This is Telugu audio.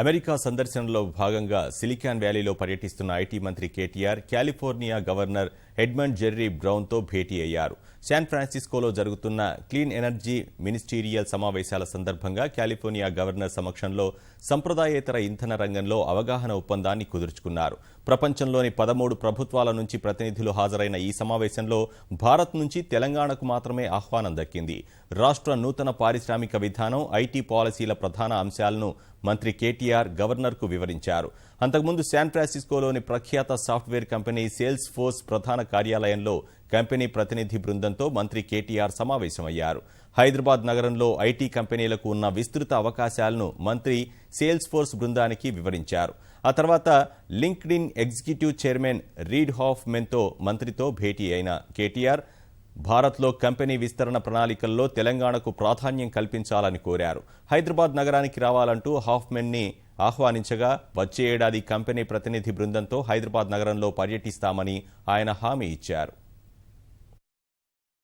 అమెరికా సందర్శనలో భాగంగా సిలికాన్ వ్యాలీలో పర్యటిస్తున్న ఐటీ మంత్రి KTR California governor Edmund Jerry బ్రౌన్తో భేటీ అయ్యారు. శాన్ ఫ్రాన్సిస్కోలో జరుగుతున్న క్లీన్ ఎనర్జీ మినిస్టీరియల్ సమావేశాల సందర్భంగా కాలిఫోర్నియా గవర్నర్ సమక్షంలో సంప్రదాయేతర ఇంధన రంగంలో అవగాహన ఒప్పందాన్ని కుదుర్చుకున్నారు. ప్రపంచంలోని పదమూడు ప్రభుత్వాల నుంచి ప్రతినిధులు హాజరైన ఈ సమావేశంలో భారత్ నుంచి తెలంగాణకు మాత్రమే ఆహ్వానం దక్కింది. రాష్ట్ర నూతన పారిశ్రామిక విధానం ఐటీ పాలసీల ప్రధాన అంశాలను మంత్రి కేటీఆర్ గవర్నర్కు వివరించారు. అంతకుముందు శాన్ ఫ్రాన్సిస్కోలోని ప్రఖ్యాత సాఫ్ట్వేర్ కంపెనీ సేల్స్ ఫోర్స్ ప్రధాన కార్యాలయంలో కంపెనీ ప్రతినిధి బృందంతో మంత్రి కేటీఆర్ సమావేశమయ్యారు. హైదరాబాద్ నగరంలో ఐటీ కంపెనీలకు ఉన్న విస్తృత అవకాశాలను మంత్రి సేల్స్ ఫోర్స్ బృందానికి వివరించారు. ఆ తర్వాత LinkedIn executive chairman Reid హాఫ్ మెన్తో మంత్రితో భేటీ అయిన కేటీఆర్ భారత్లో కంపెనీ విస్తరణ ప్రణాళికల్లో తెలంగాణకు ప్రాధాన్యం కల్పించాలని కోరారు. హైదరాబాద్ నగరానికి రావాలంటూ హాఫ్మెన్ని ఆహ్వానించగా వచ్చే ఏడాది కంపెనీ ప్రతినిధి బృందంతో హైదరాబాద్ నగరంలో పర్యటిస్తామని ఆయన హామీ ఇచ్చారు.